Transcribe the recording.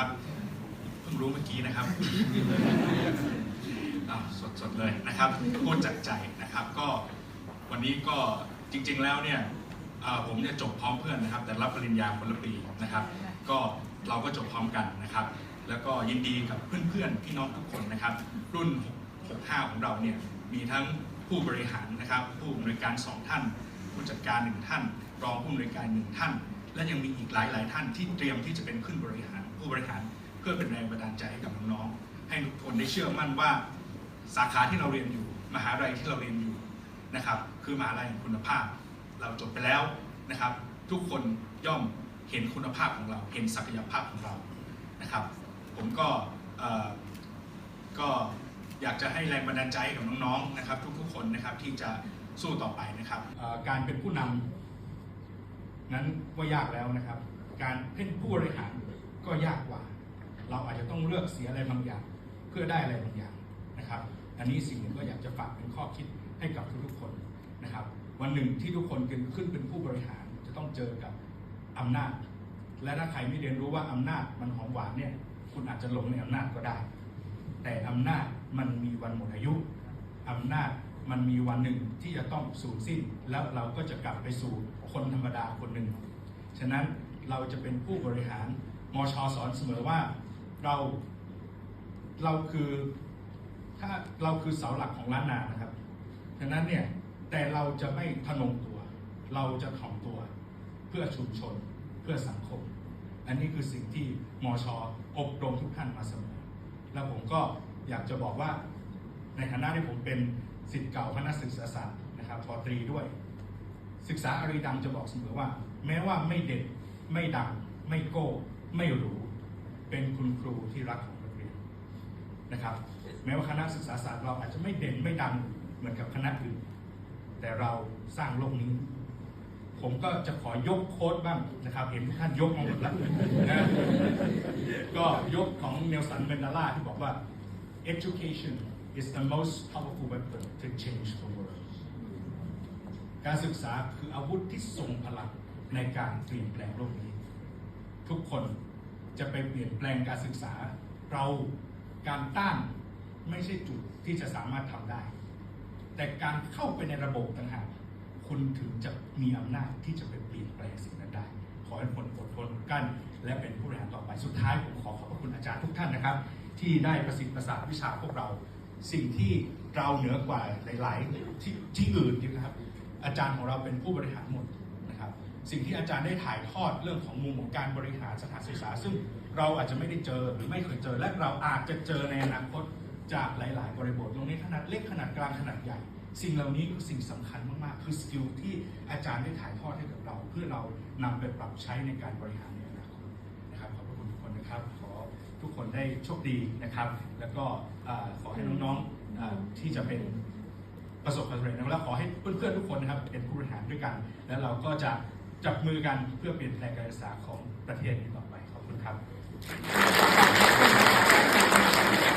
นะครับเพิ่งรู้เมื่อกี้นะครับสดๆเลยนะครับพูดจากใจนะครับ ก็วันนี้ก็จริง ๆแล้วเนี่ยผมเนี่ยจบพร้อมเพื่อนนะครับ แต่รับปริญญาคนละปีนะครับ ก็เราก็จบพร้อมกันนะครับ แล้วก็ยินดีกับเพื่อนๆพี่น้องทุกคนนะครับ รุ่น 65 ของเราเนี่ยมีทั้งผู้บริหารนะครับ ผู้อำนวยการสองท่าน ผู้จัดการหนึ่งท่าน รองผู้อำนวยการหนึ่งท่าน และยังมีอีกหลาย ๆ ท่านที่เตรียมที่จะเป็นขึ้นบริหารผู้บริหารเพื่อเป็นแรงบันดาลใจให้กับน้องๆให้ทุกคนได้เชื่อมั่นว่าสาขาที่เราเรียนอยู่ มหาลัยที่เราเรียนอยู่นะครับ คือมหาลัยแห่งคุณภาพ เราจบไปแล้วนะครับ ทุกคนย่อมเห็นคุณภาพของเรา เห็นศักยภาพของเรานะครับ ผมก็ก็อยากจะให้แรงบันดาลใจกับน้องๆนะครับ ทุกๆคนนะครับที่จะสู้ต่อไปนะครับการเป็นผู้นำ นั้นว่ายากแล้วนะครับ การเป็นผู้บริหารก็ยากกว่า เราอาจจะต้องเลือกเสียอะไรบางอย่าง เพื่อได้อะไรบางอย่างนะครับ อันนี้สิ่งหนึ่งก็อยากจะฝากเป็นข้อคิดให้กับทุกๆคนนะครับ วันหนึ่งที่ทุกคนขึ้นเป็นผู้บริหารจะต้องเจอกับอำนาจ และถ้าใครไม่เรียนรู้ว่าอำนาจมันหอมหวานเนี่ยคุณอาจจะหลงในอำนาจก็ได้ แต่อำนาจมันมีวันหมดอายุอำนาจ มันมีวันหนึ่งที่จะต้องสูญสิ้น แล้วเราก็จะกลับไปสู่คนธรรมดาคนหนึ่ง ฉะนั้นเราจะเป็นผู้บริหารมชสอนเสมอว่าเราเราคือถ้าเราคือเสาหลักของล้านนานะครับฉะนั้นเนี่ยแต่เราจะไม่ทะนงตัว เราจะถ่อมตัวเพื่อชุมชนเพื่อสังคม อันนี้คือสิ่งที่มชอบรมทุกท่านมาเสมอ แล้วผมก็อยากจะบอกว่าในฐานะที่ผมเป็น สิทธิ์เก่าคณะศึกษาศาสตร์นะครับปอตรีด้วย ศึกษาอารีดังจะบอกเสมอว่า แม้ว่าไม่เด่นไม่ดัง ไม่โก้ ไม่หรูเป็นคุณครูที่รักของนักเรียนนะครับ แม้ว่าคณะศึกษาศาสตร์เราอาจจะไม่เด่นไม่ดังเหมือนกับคณะอื่นแต่เราสร้างโลกนี้ ผมก็จะขอยกโค้ดบ้างนะครับ เห็นทุกท่านยกมาหมดแล้วนะก็ยกของเนลสันเมนดาล่าที่บอกว่า education is the most powerful weapon to change the world การศึกษาคืออาวุธที่ทรงพลังในการเปลี่ยนแปลงโลกนี้ ทุกคนจะไปเปลี่ยนแปลงการศึกษา เราการต้านไม่ใช่จุดที่จะสามารถทำได้ แต่การเข้าไปในระบบต่างหากคุณถึงจะมีอำนาจที่จะไปเปลี่ยนแปลงสิ่งนั้นได้ ขอให้ผลอดทนกลั้นและเป็นผู้บริหารต่อไปสุดท้ายผมขอขอบพระคุณอาจารย์ทุกท่านนะครับ ที่ได้ประสิทธิ์ประสาทวิชาพวกเรา สิ่งที่เราเหนือกว่าหลาย ๆ ที่ที่อื่นนะครับ อาจารย์ของเราเป็นผู้บริหารหมดนะครับ สิ่งที่อาจารย์ได้ถ่ายทอดเรื่องของมุมของการบริหารสถานศึกษา ซึ่งเราอาจจะไม่ได้เจอหรือไม่เคยเจอ และเราอาจจะเจอในอนาคตจากหลาย ๆ บริบทตรงนี้ขนาดเล็กขนาดกลางขนาดใหญ่ สิ่งเหล่านี้คือสิ่งสำคัญมาก ๆ คือสกิลที่อาจารย์ได้ถ่ายทอดให้กับเรา เพื่อเรานำไปปรับใช้ในการบริหาร ได้โชคดีนะครับ แล้วก็ขอให้น้องๆที่จะเป็นประสบความสำเร็จแล้วขอให้เพื่อนๆทุกคนนะครับเป็นผู้บริหารด้วยกัน แล้วเราก็จะจับมือกันเพื่อเปลี่ยนแปลงการศึกษาของประเทศนี้ต่อไปขอบคุณครับ